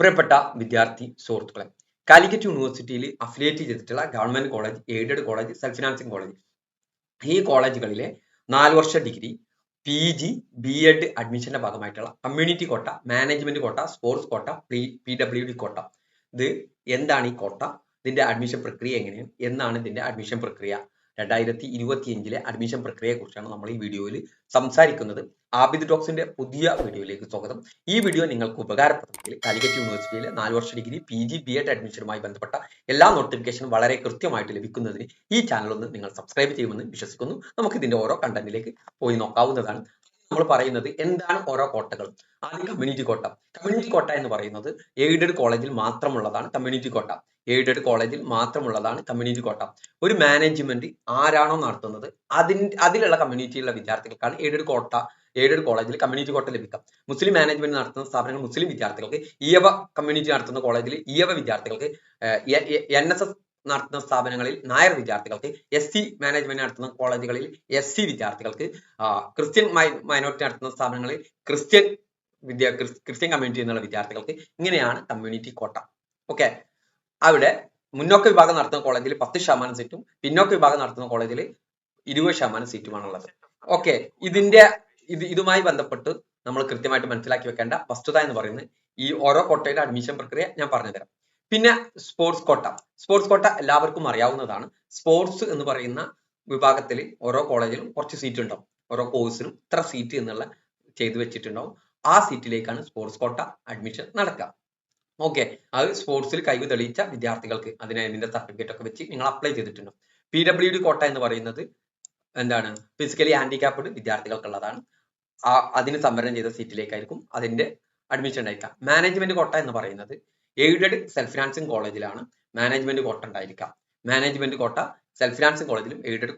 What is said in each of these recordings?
പ്രിയപ്പെട്ട വിദ്യാർത്ഥി സുഹൃത്തുക്കളെ കാലിക്കറ്റ് യൂണിവേഴ്സിറ്റിയിൽ അഫിലിയേറ്റ് ചെയ്തിട്ടുള്ള government college aided college self financing college. ഈ കോളേജുകളിലെ നാല് വർഷ degree P G B Ed അഡ്മിഷന്റെ ഭാഗമായിട്ടുള്ള കമ്മ്യൂണിറ്റി കോട്ട മാനേജ്മെന്റ് കോട്ട sports quota P W D കോട്ട. ഇത് എന്താണ് ഈ കോട്ട? ഇതിന്റെ അഡ്മിഷൻ പ്രക്രിയ എങ്ങനെയാണ്? എന്നാണ് ഇതിന്റെ അഡ്മിഷൻ പ്രക്രിയ. രണ്ടായിരത്തി ഇരുപത്തിയഞ്ചിലെ അഡ്മിഷൻ പ്രക്രിയയെ കുറിച്ചാണ് നമ്മൾ ഈ വീഡിയോയിൽ സംസാരിക്കുന്നത്. ആബിദ് ടോക്സിന്റെ പുതിയ വീഡിയോയിലേക്ക് സ്വാഗതം. ഈ വീഡിയോ നിങ്ങൾക്ക് ഉപകാരപ്പെടുമെങ്കിൽ കാലിക്കറ്റ് യൂണിവേഴ്സിറ്റിയിലെ നാല് വർഷ degree P G B Ed അഡ്മിഷനുമായി ബന്ധപ്പെട്ട എല്ലാ നോട്ടിഫിക്കേഷനും വളരെ കൃത്യമായിട്ട് ലഭിക്കുന്നതിന് ഈ ചാനൽ ഒന്ന് നിങ്ങൾ സബ്സ്ക്രൈബ് ചെയ്യുമെന്ന് വിശ്വസിക്കുന്നു. നമുക്ക് ഇതിന്റെ ഓരോ കണ്ടന്റിലേക്ക് പോയി നോക്കാവുന്നതാണ്. നമ്മൾ പറയുന്നത് എന്താണ് ഓരോ കോട്ടകൾ? ആദ്യം കമ്മ്യൂണിറ്റി കോട്ട. കമ്മ്യൂണിറ്റി കോട്ട എന്ന് പറയുന്നത് എയ്ഡഡ് കോളേജിൽ മാത്രമുള്ളതാണ് കമ്മ്യൂണിറ്റി കോട്ട. എയ്ഡഡ് കോളേജിൽ മാത്രമുള്ളതാണ് കമ്മ്യൂണിറ്റി കോട്ട ഒരു മാനേജ്മെന്റ് ആരാണോ നടത്തുന്നത്? അതിന് അതിലുള്ള കമ്മ്യൂണിറ്റിയിലുള്ള വിദ്യാർത്ഥികൾക്കാണ് എയ്ഡഡ് കോട്ട എയ്ഡഡ് കോളേജിൽ കമ്മ്യൂണിറ്റി കോട്ട ലഭിക്കാം മുസ്ലിം മാനേജ്മെന്റ് നടത്തുന്ന സ്ഥാപനങ്ങൾ മുസ്ലിം വിദ്യാർത്ഥികൾക്ക് ഇയവ കമ്മ്യൂണിറ്റി നടത്തുന്ന കോളേജിൽ ഇയവ വിദ്യാർത്ഥികൾക്ക് എൻ എസ് എസ് നടത്തുന്ന സ്ഥാപനങ്ങളിൽ നായർ വിദ്യാർത്ഥികൾക്ക് എസ് സി മാനേജ്മെന്റ് നടത്തുന്ന കോളേജുകളിൽ എസ് സി വിദ്യാർത്ഥികൾക്ക് ക്രിസ്ത്യൻ മൈനോറിറ്റി നടത്തുന്ന സ്ഥാപനങ്ങളിൽ ക്രിസ്ത്യൻ വിദ്യ ക്രിസ്ത്യൻ കമ്മ്യൂണിറ്റി എന്നുള്ള വിദ്യാർത്ഥികൾക്ക് ഇങ്ങനെയാണ് കമ്മ്യൂണിറ്റി കോട്ട ഓക്കെ അവിടെ മുന്നോക്ക വിഭാഗം നടത്തുന്ന കോളേജിൽ പത്ത് ശതമാനം സീറ്റും പിന്നോക്ക വിഭാഗം നടത്തുന്ന കോളേജിൽ ഇരുപത് ശതമാനം സീറ്റുമാണുള്ളത്. ഓക്കെ ഇതിന്റെ ഇത് ഇതുമായി ബന്ധപ്പെട്ട് നമ്മൾ കൃത്യമായിട്ട് മനസ്സിലാക്കി വെക്കേണ്ട വസ്തുത എന്ന് പറയുന്നത് ഈ ഓരോ കോട്ടയുടെ അഡ്മിഷൻ പ്രക്രിയ ഞാൻ പറഞ്ഞുതരാം. പിന്നെ സ്പോർട്സ് കോട്ട സ്പോർട്സ് കോട്ട എല്ലാവർക്കും അറിയാവുന്നതാണ്. സ്പോർട്സ് എന്ന് പറയുന്ന വിഭാഗത്തിൽ ഓരോ കോളേജിലും കുറച്ച് സീറ്റ് ഉണ്ടാവും. ഓരോ കോഴ്സിനും ഇത്ര സീറ്റ് എന്നുള്ള ചെയ്തു വെച്ചിട്ടുണ്ടാവും. ആ സീറ്റിലേക്കാണ് സ്പോർട്സ് കോട്ട അഡ്മിഷൻ നടക്കുക. ഓക്കെ അത് സ്പോർട്സിൽ കഴിവ് തെളിയിച്ച വിദ്യാർത്ഥികൾക്ക് അതിന് അതിന്റെ സർട്ടിഫിക്കറ്റ് ഒക്കെ വെച്ച് നിങ്ങൾ അപ്ലൈ ചെയ്തിട്ടുണ്ട്. പി ഡബ്ല്യു ഡി കോട്ട എന്ന് പറയുന്നത് എന്താണ്? ഫിസിക്കലി ഹാൻഡിക്യാപ്ഡ് വിദ്യാർത്ഥികൾക്കുള്ളതാണ്. ആ അതിന് സംവരണം ചെയ്ത സീറ്റിലേക്കായിരിക്കും അതിന്റെ അഡ്മിഷൻ ഉണ്ടായിരിക്കുക മാനേജ്മെന്റ് കോട്ട എന്ന് പറയുന്നത് എയ്ഡഡ് സെൽഫ് ഫിനാൻസിങ് കോളേജിലാണ് മാനേജ്മെന്റ് കോട്ട ഉണ്ടായിരിക്കുക. മാനേജ്മെന്റ് കോട്ട സെൽഫ് ഫിനാൻസിങ് കോളേജിലും എയ്ഡഡ്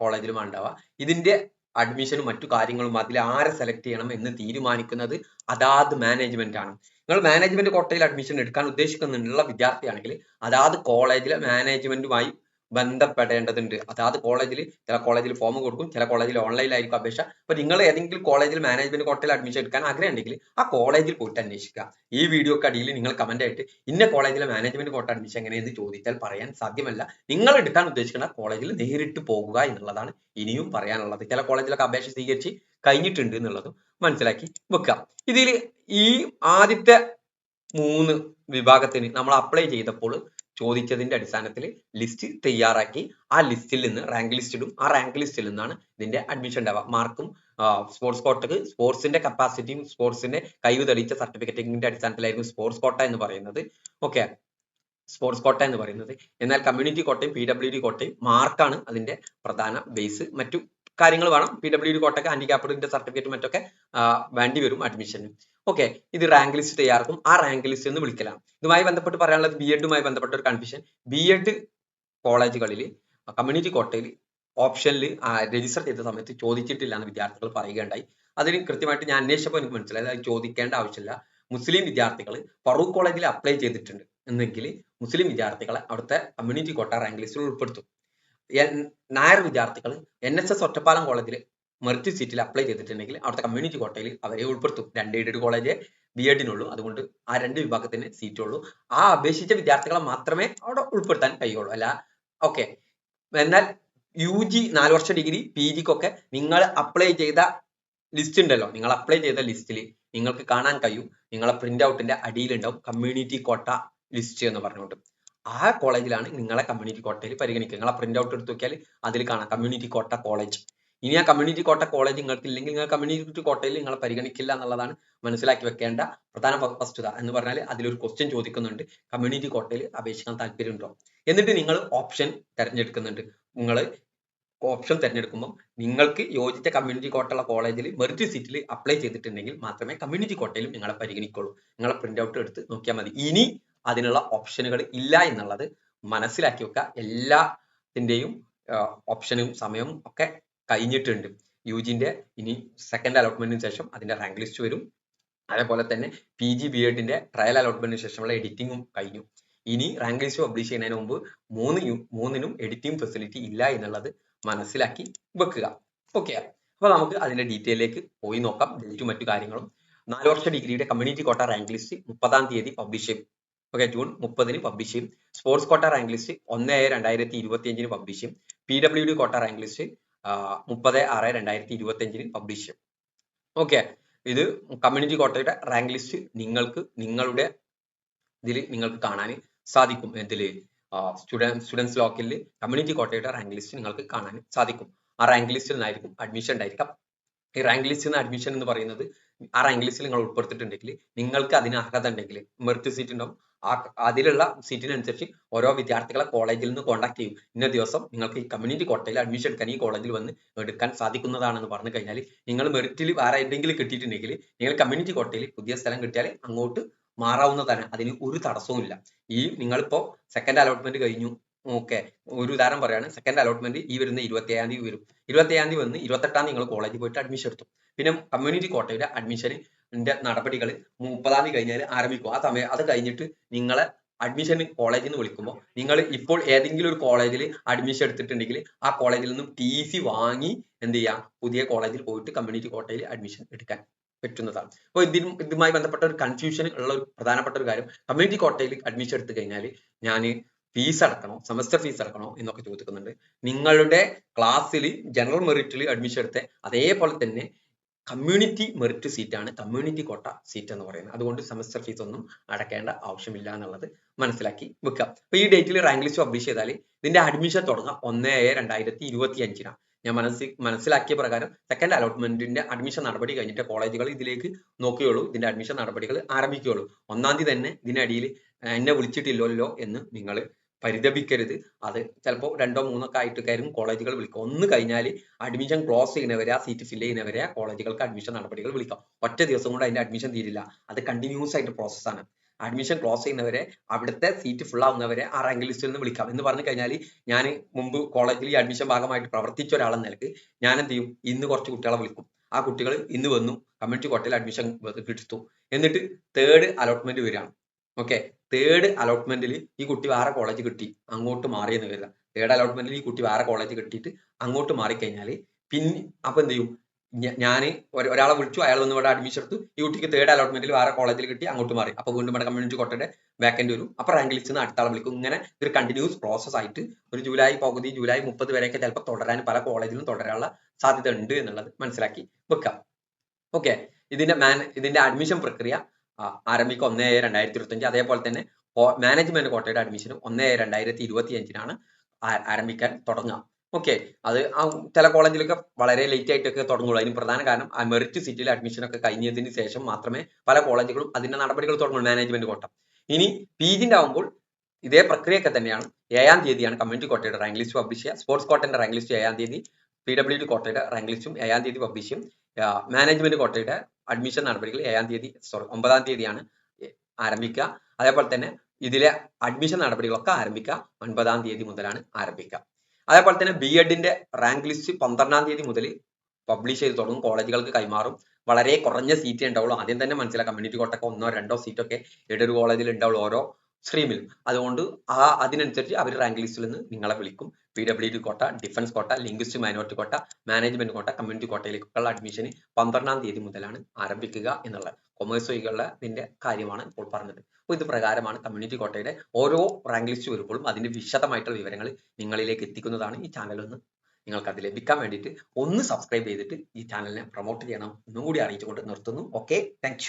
കോളേജിലുമാണ് ഉണ്ടാവുക. ഇതിന്റെ അഡ്മിഷനും മറ്റു കാര്യങ്ങളും അതിൽ ആരെ സെലക്ട് ചെയ്യണം എന്ന് തീരുമാനിക്കുന്നത് അതാത് മാനേജ്മെന്റ് ആണ്. നിങ്ങൾ മാനേജ്മെന്റ് കോട്ടയിൽ അഡ്മിഷൻ എടുക്കാൻ ഉദ്ദേശിക്കുന്നുള്ള വിദ്യാർത്ഥിയാണെങ്കിൽ അതാത് കോളേജിലെ മാനേജ്മെന്റുമായി ബന്ധപ്പെടേണ്ടതുണ്ട്. അതാത് കോളേജിൽ ചില കോളേജിൽ ഫോം കൊടുക്കും ചില കോളേജിൽ ഓൺലൈനിലായിരിക്കും അപേക്ഷ. അപ്പൊ നിങ്ങൾ ഏതെങ്കിലും കോളേജിൽ മാനേജ്മെന്റ് കോട്ടയിൽ അഡ്മിഷൻ എടുക്കാൻ ആഗ്രഹമുണ്ടെങ്കിൽ ആ കോളേജിൽ പോയിട്ട് അന്വേഷിക്കുക. ഈ വീഡിയോക്ക് അടിയിൽ നിങ്ങൾ കമന്റ് ആയിട്ട് ഇന്ന കോളേജിലെ മാനേജ്മെന്റ് കോട്ട അഡ്മിഷൻ എങ്ങനെയെന്ന് ചോദിച്ചാൽ പറയാൻ സാധ്യമല്ല. നിങ്ങൾ എടുക്കാൻ ഉദ്ദേശിക്കുന്ന കോളേജിൽ നേരിട്ട് പോകുക എന്നുള്ളതാണ് ഇനിയും പറയാനുള്ളത്. ചില കോളേജിലൊക്കെ അപേക്ഷ സ്വീകരിച്ച് കഴിഞ്ഞിട്ടുണ്ട് എന്നുള്ളതും മനസ്സിലാക്കി വെക്കുക. ഇതിൽ ഈ ആദ്യത്തെ മൂന്ന് വിഭാഗത്തിന് നമ്മൾ അപ്ലൈ ചെയ്തപ്പോൾ ചോദിച്ചതിന്റെ അടിസ്ഥാനത്തിൽ ലിസ്റ്റ് തയ്യാറാക്കി. ആ ലിസ്റ്റിൽ നിന്ന് റാങ്ക് ലിസ്റ്റ് ഇടും. ആ റാങ്ക് ലിസ്റ്റിൽ നിന്നാണ് ഇതിന്റെ അഡ്മിഷൻ ഉണ്ടാവുക. മാർക്കും സ്പോർട്സ് കോട്ടക്ക് സ്പോർട്സിന്റെ കപ്പാസിറ്റിയും സ്പോർട്സിന്റെ കഴിവ് തെളിയിച്ച സർട്ടിഫിക്കറ്റിന്റെ അടിസ്ഥാനത്തിലായിരിക്കും സ്പോർട്സ് കോട്ട എന്ന് പറയുന്നത്. ഓക്കെ സ്പോർട്സ് കോട്ട എന്ന് പറയുന്നത്. എന്നാൽ കമ്മ്യൂണിറ്റി കോട്ടയും പി ഡബ്ല്യു ഡി കോട്ടയും മാർക്കാണ് അതിന്റെ പ്രധാന ബേസ് മറ്റു കാര്യങ്ങൾ വേണം. പി ഡബ്ല്യു ഡി കോട്ടയ്ക്ക് ഹാൻഡിക്യാപ്ഡിന്റെ സർട്ടിഫിക്കറ്റ് മറ്റൊക്കെ വേണ്ടി വരും അഡ്മിഷന് ഓക്കെ ഇത് റാങ്ക് ലിസ്റ്റ് തയ്യാറാക്കും. ആ റാങ്ക് ലിസ്റ്റ് എന്ന് വിളിക്കലാണ് ഇതുമായി ബന്ധപ്പെട്ട് പറയാനുള്ളത് ബി എഡുമായി ബന്ധപ്പെട്ട ഒരു കൺഫ്യൂഷൻ ബി എഡ് കോളേജുകളിൽ കമ്മ്യൂണിറ്റി കോട്ടയിൽ ഓപ്ഷനിൽ രജിസ്റ്റർ ചെയ്ത സമയത്ത് ചോദിച്ചിട്ടില്ല എന്ന് വിദ്യാർത്ഥികൾ പറയുകയുണ്ടായി. അതിന് കൃത്യമായിട്ട് ഞാൻ അന്വേഷിച്ചപ്പോൾ എനിക്ക് മനസ്സിലായത് അത് ചോദിക്കേണ്ട ആവശ്യമില്ല. മുസ്ലിം വിദ്യാർത്ഥികൾ ഫറൂഖ് കോളേജിൽ അപ്ലൈ ചെയ്തിട്ടുണ്ട്. എന്നെങ്കിൽ മുസ്ലിം വിദ്യാർത്ഥികളെ അവിടുത്തെ കമ്മ്യൂണിറ്റി കോട്ട റാങ്ക് ലിസ്റ്റിൽ ഉൾപ്പെടുത്തും. നായർ വിദ്യാർത്ഥികൾ എൻ എസ് എസ് ഒറ്റപ്പാലം കോളേജിൽ മെറിറ്റ് സീറ്റിൽ അപ്ലൈ ചെയ്തിട്ടുണ്ടെങ്കിൽ അവിടുത്തെ കമ്മ്യൂണിറ്റി കോട്ടയിൽ അവരെ ഉൾപ്പെടുത്തും. രണ്ട് എയ്ഡഡ് കോളേജ് ബി എഡിനുള്ളൂ അതുകൊണ്ട് ആ രണ്ട് വിഭാഗത്തിന് സീറ്റ് ഉള്ളൂ. ആ അപേക്ഷിച്ച വിദ്യാർത്ഥികളെ മാത്രമേ അവിടെ ഉൾപ്പെടുത്താൻ കഴിയുള്ളൂ. അല്ല ഓക്കെ എന്നാൽ യു ജി നാല് വർഷ ഡിഗ്രി പി ജിക്കൊക്കെ നിങ്ങൾ അപ്ലൈ ചെയ്ത ലിസ്റ്റ് ഉണ്ടല്ലോ. നിങ്ങൾ അപ്ലൈ ചെയ്ത ലിസ്റ്റിൽ നിങ്ങൾക്ക് കാണാൻ കഴിയും. നിങ്ങളെ പ്രിന്റ് ഔട്ടിന്റെ അടിയിലുണ്ടാവും. കമ്മ്യൂണിറ്റി കോട്ട ലിസ്റ്റ് എന്ന് പറഞ്ഞുകൊണ്ട്. ആ കോളേജിലാണ് നിങ്ങളെ കമ്മ്യൂണിറ്റി കോട്ടയിൽ പരിഗണിക്കുക. നിങ്ങളെ പ്രിന്റ് ഔട്ട് എടുത്ത് നോക്കിയാൽ അതിൽ കാണാം കമ്മ്യൂണിറ്റി കോട്ട കോളേജ് ഇനി ആ കമ്മ്യൂണിറ്റി കോട്ട കോളേജ് നിങ്ങൾക്ക് ഇല്ലെങ്കിൽ നിങ്ങൾ കമ്മ്യൂണിറ്റി കോട്ടയിൽ നിങ്ങളെ പരിഗണിക്കില്ല എന്നുള്ളതാണ് മനസ്സിലാക്കി വെക്കേണ്ട പ്രധാന വസ്തുത എന്ന് പറഞ്ഞാൽ അതിലൊരു ക്വസ്റ്റ്യൻ ചോദിക്കുന്നുണ്ട്. കമ്മ്യൂണിറ്റി കോട്ടയിൽ അപേക്ഷിക്കാൻ താല്പര്യമുണ്ടോ? എന്നിട്ട് നിങ്ങൾ ഓപ്ഷൻ തിരഞ്ഞെടുക്കുന്നുണ്ട്. നിങ്ങൾ ഓപ്ഷൻ തിരഞ്ഞെടുക്കുമ്പോൾ നിങ്ങൾക്ക് യോജിച്ച കമ്മ്യൂണിറ്റി കോട്ടയുള്ള കോളേജിൽ മെറിറ്റ് സീറ്റിൽ അപ്ലൈ ചെയ്തിട്ടുണ്ടെങ്കിൽ മാത്രമേ കമ്മ്യൂണിറ്റി കോട്ടയിലും നിങ്ങളെ പരിഗണിക്കുള്ളൂ. നിങ്ങളെ പ്രിന്റ് ഔട്ട് എടുത്ത് നോക്കിയാൽ മതി. ഇനി അതിനുള്ള ഓപ്ഷനുകൾ ഇല്ല എന്നുള്ളത് മനസ്സിലാക്കി വെക്കുക. എല്ലാത്തിന്റെയും ഓപ്ഷനും സമയവും ഒക്കെ കഴിഞ്ഞിട്ടുണ്ട്. യു ജിന്റെ ഇനി സെക്കൻഡ് അലോട്ട്മെന്റിന് ശേഷം അതിന്റെ റാങ്ക് ലിസ്റ്റ് വരും. അതേപോലെ തന്നെ പി ജി ബി എഡിന്റെ ട്രയൽ അലോട്ട്മെന്റിന് ശേഷമുള്ള എഡിറ്റിംഗും കഴിഞ്ഞു. ഇനി റാങ്ക് ലിസ്റ്റ് പബ്ലിഷ് ചെയ്യുന്നതിന് മുമ്പ് മൂന്ന് മൂന്നിനും എഡിറ്റിംഗ് ഫെസിലിറ്റി ഇല്ല എന്നുള്ളത് മനസ്സിലാക്കി വെക്കുക. ഓക്കെ അപ്പൊ നമുക്ക് അതിന്റെ ഡീറ്റെയിലേക്ക് പോയി നോക്കാം. ഡേറ്റും മറ്റു കാര്യങ്ങളും. നാല് വർഷ ഡിഗ്രിയുടെ കമ്മ്യൂണിറ്റി കോട്ട റാങ്ക് ലിസ്റ്റ് മുപ്പതാം തീയതി പബ്ലിഷ് ചെയ്യും. ഓക്കെ ജൂൺ മുപ്പതിന് പബ്ലിഷ് ചെയ്യും. സ്പോർട്സ് കോട്ട റാങ്ക് ലിസ്റ്റ് ഒന്ന് ഏഴ് രണ്ടായിരത്തി ഇരുപത്തി അഞ്ചിന് പബ്ലിഷ് ചെയ്യും P W D quota rank list മുപ്പത് ആറ് രണ്ടായിരത്തി ഇരുപത്തി അഞ്ചിന് പബ്ലിഷ് ചെയ്യും. ഓക്കെ ഇത് കമ്മ്യൂണിറ്റി കോട്ടയുടെ റാങ്ക് ലിസ്റ്റ് നിങ്ങൾക്ക് നിങ്ങളുടെ ഇതിൽ നിങ്ങൾക്ക് കാണാൻ സാധിക്കും. ഇതിൽ സ്റ്റുഡൻസ് സ്റ്റുഡൻസ് ലോക്കലിൽ കമ്മ്യൂണിറ്റി കോട്ടയുടെ റാങ്ക് ലിസ്റ്റ് നിങ്ങൾക്ക് കാണാൻ സാധിക്കും. ആ റാങ്ക് ലിസ്റ്റിൽ നിന്നായിരിക്കും അഡ്മിഷൻ ഉണ്ടായിരിക്കാം ഈ റാങ്ക് ലിസ്റ്റിൽ നിന്ന് അഡ്മിഷൻ എന്ന് പറയുന്നത് ആ റാങ്ക് ലിസ്റ്റിൽ നിങ്ങൾ ഉൾപ്പെടുത്തിയിട്ടുണ്ടെങ്കിൽ നിങ്ങൾക്ക് അതിന് അർഹത ഉണ്ടെങ്കിൽ മെറിറ്റ് സീറ്റ് ഉണ്ടാവും. ആ അതിലുള്ള സീറ്റിനനുസരിച്ച് ഓരോ വിദ്യാർത്ഥികളെ കോളേജിൽ നിന്ന് കോൺടാക്ട് ചെയ്യും. ഇന്ന ദിവസം നിങ്ങൾക്ക് ഈ കമ്മ്യൂണിറ്റി കോട്ടയിൽ അഡ്മിഷൻ എടുക്കാൻ ഈ കോളേജിൽ വന്ന് എടുക്കാൻ സാധിക്കുന്നതാണെന്ന് പറഞ്ഞു കഴിഞ്ഞാൽ നിങ്ങൾ മെറിറ്റിൽ വേറെ എന്തെങ്കിലും കിട്ടിയിട്ടുണ്ടെങ്കിൽ നിങ്ങൾ കമ്മ്യൂണിറ്റി കോട്ടയിൽ പുതിയ സ്ഥലം കിട്ടിയാൽ അങ്ങോട്ട് മാറാവുന്നതാണ്. അതിന് ഒരു തടസ്സവും ഇല്ല ഈ നിങ്ങളിപ്പോ സെക്കൻഡ് അലോട്ട്മെന്റ് കഴിഞ്ഞു. ഓക്കെ ഒരു ഉദാഹരണം പറയാണ്. സെക്കൻഡ് അലോട്ട്മെന്റ് ഈ വരുന്ന ഇരുപത്തി ഏഴാം തീയതി വരും. ഇരുപത്തി ഏഴാം തീയതി വന്ന് ഇരുപത്തെട്ടാം നിങ്ങൾ കോളേജിൽ പോയിട്ട് അഡ്മിഷൻ എടുത്തു. പിന്നെ കമ്മ്യൂണിറ്റി കോട്ടയുടെ അഡ്മിഷൻ നടപടികൾ മുപ്പതാം തീയതി കഴിഞ്ഞാൽ ആരംഭിക്കും. ആ സമയം അത് കഴിഞ്ഞിട്ട് നിങ്ങളെ അഡ്മിഷൻ കോളേജിൽ നിന്ന് വിളിക്കുമ്പോൾ നിങ്ങൾ ഇപ്പോൾ ഏതെങ്കിലും ഒരു കോളേജിൽ അഡ്മിഷൻ എടുത്തിട്ടുണ്ടെങ്കിൽ ആ കോളേജിൽ നിന്നും ടി സി വാങ്ങി എന്ത് ചെയ്യാം? പുതിയ കോളേജിൽ പോയിട്ട് കമ്മ്യൂണിറ്റി കോട്ടയിൽ അഡ്മിഷൻ എടുക്കാൻ പറ്റുന്നതാണ്. അപ്പോൾ ഇതിന് ഇതുമായി ബന്ധപ്പെട്ട ഒരു കൺഫ്യൂഷൻ ഉള്ള ഒരു പ്രധാനപ്പെട്ട ഒരു കാര്യം. കമ്മ്യൂണിറ്റി കോട്ടയിൽ അഡ്മിഷൻ എടുത്തു കഴിഞ്ഞാൽ ഞാൻ ഫീസ് അടക്കണോ സെമസ്റ്റർ ഫീസ് അടക്കണോ എന്നൊക്കെ ചോദിക്കുന്നുണ്ട്. നിങ്ങളുടെ ക്ലാസ്സിൽ ജനറൽ മെറിറ്റിൽ അഡ്മിഷൻ എടുത്ത അതേപോലെ തന്നെ കമ്മ്യൂണിറ്റി മെറിറ്റ് സീറ്റാണ് കമ്മ്യൂണിറ്റി കോട്ട സീറ്റ് എന്ന് പറയുന്നത്. അതുകൊണ്ട് സെമസ്റ്റർ ഫീസ് ഒന്നും അടക്കേണ്ട ആവശ്യമില്ല എന്നുള്ളത് മനസ്സിലാക്കി വെക്കുക. അപ്പൊ ഈ ഡേറ്റിൽ റാങ്ക് ലിസ്റ്റ് പബ്ലിഷ് ചെയ്താൽ ഇതിന്റെ അഡ്മിഷൻ തുടങ്ങാം. ഒന്ന് ഏഴ് രണ്ടായിരത്തി ഇരുപത്തി അഞ്ചിനാണ് ഞാൻ മനസ്സി മനസ്സിലാക്കിയ പ്രകാരം സെക്കൻഡ് അലോട്ട്മെന്റിന്റെ അഡ്മിഷൻ നടപടി കഴിഞ്ഞിട്ട് കോളേജുകൾ ഇതിലേക്ക് നോക്കുകയുള്ളൂ. ഇതിന്റെ അഡ്മിഷൻ നടപടികൾ ആരംഭിക്കുകയുള്ളൂ. ഒന്നാം തീയതി തന്നെ ഇതിനടിയിൽ എന്നെ വിളിച്ചിട്ടില്ലല്ലോ എന്ന് നിങ്ങൾ പരിതപിക്കരുത്. അത് ചിലപ്പോൾ രണ്ടോ മൂന്നോ ഒക്കെ കോളേജുകൾ വിളിക്കുക ഒന്ന് കഴിഞ്ഞാൽ അഡ്മിഷൻ ക്ലോസ് ചെയ്യുന്നവരെ ആ സീറ്റ് ഫില്ല് ചെയ്യുന്നവരെ കോളേജുകൾക്ക് അഡ്മിഷൻ നടപടികൾ വിളിക്കാം. ഒറ്റ ദിവസം കൊണ്ട് അതിന്റെ അഡ്മിഷൻ തീരില്ല. അത് കണ്ടിന്യൂസ് ആയിട്ട് പ്രോസസ്സാണ് അഡ്മിഷൻ ക്ലോസ് ചെയ്യുന്നവരെ അവിടുത്തെ സീറ്റ് ഫുൾ ആവുന്നവരെ ആ റാങ്ക് ലിസ്റ്റിൽ നിന്ന് വിളിക്കാം. എന്ന് പറഞ്ഞു കഴിഞ്ഞാൽ ഞാൻ മുമ്പ് കോളേജിൽ ഈ അഡ്മിഷൻ ഭാഗമായിട്ട് പ്രവർത്തിച്ച ഒരാളെന്ന നിലയ്ക്ക് ഞാൻ എന്ത് ചെയ്യും? ഇന്ന് കുറച്ച് കുട്ടികളെ വിളിക്കും. ആ കുട്ടികൾ ഇന്ന് വന്നു കമ്മ്യൂണിറ്റി കോട്ടയിൽ അഡ്മിഷൻ എടുത്തു. എന്നിട്ട് തേർഡ് അലോട്ട്മെന്റ് വരികയാണ്. ഓക്കെ തേർഡ് അലോട്ട്മെന്റിൽ ഈ കുട്ടി വേറെ കോളേജ് കിട്ടി അങ്ങോട്ട് മാറി എന്ന് വരില്ല തേർഡ് അലോട്ട്മെന്റിൽ ഈ കുട്ടി വേറെ കോളേജ് കിട്ടിയിട്ട് അങ്ങോട്ട് മാറിക്കഴിഞ്ഞാൽ പിന്നെ അപ്പൊ എന്ത് ചെയ്യും? ഞാൻ ഒരാളെ വിളിച്ചു അയാൾ വന്ന് ഇവിടെ അഡ്മിഷൻ എടുത്തു. ഈ കുട്ടിക്ക് തേർഡ് അലോട്ട്മെന്റിൽ വേറെ കോളേജിൽ കിട്ടി അങ്ങോട്ട് മാറി. അപ്പൊ വീണ്ടും ഇവിടെ കമ്മ്യൂണിറ്റി കോട്ടയുടെ വേക്കന്റ് വരും. അപ്പൊ റാങ്ക് ലിസ്റ്റ് നിന്ന് അടുത്ത ആളെ വിളിക്കും. ഇങ്ങനെ ഒരു കണ്ടിന്യൂസ് പ്രോസസ് ആയിട്ട് ഒരു ജൂലൈ പകുതി ജൂലൈ മുപ്പത് വരെയൊക്കെ ചിലപ്പോൾ തുടരാൻ പല കോളേജിലും തുടരാനുള്ള സാധ്യത ഉണ്ട് എന്നുള്ളത് മനസ്സിലാക്കി വെക്കാം. ഓക്കെ ഇതിന്റെ മാൻ ഇതിന്റെ അഡ്മിഷൻ പ്രക്രിയ ആരംഭിക്കുക ഒന്ന് ഏഴ് രണ്ടായിരത്തി ഇരുപത്തഞ്ച് അതേപോലെ തന്നെ മാനേജ്മെന്റ് കോട്ടയുടെ അഡ്മിഷനും ഒന്ന് ഏഴ് രണ്ടായിരത്തി ഇരുപത്തി അഞ്ചിനാണ് ആരംഭിക്കാൻ തുടങ്ങുക. ഓക്കെ അത് ആ ചില കോളേജിലൊക്കെ വളരെ ലേറ്റ് ആയിട്ടൊക്കെ തുടങ്ങുള്ളൂ. അതിന് പ്രധാന കാരണം ആ മെറിറ്റ് അഡ്മിഷൻ ഒക്കെ കഴിഞ്ഞതിന് ശേഷം മാത്രമേ പല കോളേജുകളും അതിന്റെ നടപടികൾ തുടങ്ങുള്ളൂ മാനേജ്മെന്റ് കോട്ട ഇനി പി ജിന്റെ ആകുമ്പോൾ ഇതേ പ്രക്രിയയൊക്കെ തന്നെയാണ്. ഏഴാം തീയതിയാണ് കമ്മ്യൂണിറ്റി കോട്ടയുടെ റാങ്ക് ലിസ്റ്റ് പബ്ലിഷ് ചെയ്യുക. സ്പോർട്സ് കോട്ടന്റെ റാങ്ക് ലിസ്റ്റ് ഏഴാം തീയതി. പി ഡബ്ല്യു ഡി കോട്ടയുടെ റാങ്ക് ലിസ്റ്റും ഏഴാം തീയതി പബ്ലിഷ് ചെയ്യും. മാനേജ്മെന്റ് കോട്ടയുടെ അഡ്മിഷൻ നടപടികൾ ഏഴാം തീയതി സോറി ഒമ്പതാം തീയതിയാണ് ആരംഭിക്കുക. അതേപോലെ തന്നെ ഇതിലെ അഡ്മിഷൻ നടപടികളൊക്കെ ആരംഭിക്കുക. ഒൻപതാം തീയതി മുതലാണ് ആരംഭിക്കുക. അതേപോലെ തന്നെ ബി എഡിന്റെ റാങ്ക് ലിസ്റ്റ് പന്ത്രണ്ടാം തീയതി മുതൽ പബ്ലിഷ് ചെയ്ത് തുടങ്ങും. കോളേജുകൾക്ക് കൈമാറും. വളരെ കുറഞ്ഞ സീറ്റേ ഉണ്ടാവുള്ളൂ. ആദ്യം തന്നെ മനസ്സിലാക്കാം. കമ്മ്യൂണിറ്റി കോട്ടൊക്കെ ഒന്നോ രണ്ടോ സീറ്റൊക്കെ ഏതൊരു കോളേജിൽ ഉണ്ടാവുള്ളൂ. ഓരോ സ്ട്രീമിലും അതുകൊണ്ട് ആ അതിനനുസരിച്ച് അവർ റാങ്ക് ലിസ്റ്റിൽ നിന്ന് നിങ്ങളെ വിളിക്കും. P W D quota defence quota linguist minority quota management quota community കോട്ടയിലേക്കുള്ള അഡ്മിഷന് പന്ത്രണ്ടാം തീയതി മുതലാണ് ആരംഭിക്കുക എന്നുള്ളത്. കൊമേഴ്സ് വഴികളുടെ ഇതിന്റെ കാര്യമാണ് ഇപ്പോൾ പറഞ്ഞത്. അപ്പോൾ ഇത് പ്രകാരമാണ് കമ്മ്യൂണിറ്റി കോട്ടയുടെ ഓരോ റാങ്ക് ലിസ്റ്റ് വരുമ്പോഴും അതിന്റെ വിശദമായിട്ടുള്ള വിവരങ്ങൾ നിങ്ങളിലേക്ക് എത്തിക്കുന്നതാണ് ഈ ചാനൽ ഒന്ന്. നിങ്ങൾക്ക് അത് ലഭിക്കാൻ വേണ്ടിയിട്ട് ഒന്ന് സബ്സ്ക്രൈബ് ചെയ്തിട്ട് ഈ ചാനലിനെ പ്രൊമോട്ട് ചെയ്യണം. ഒന്നും കൂടി അറിയിച്ചുകൊണ്ട് നിർത്തുന്നു. Okay thank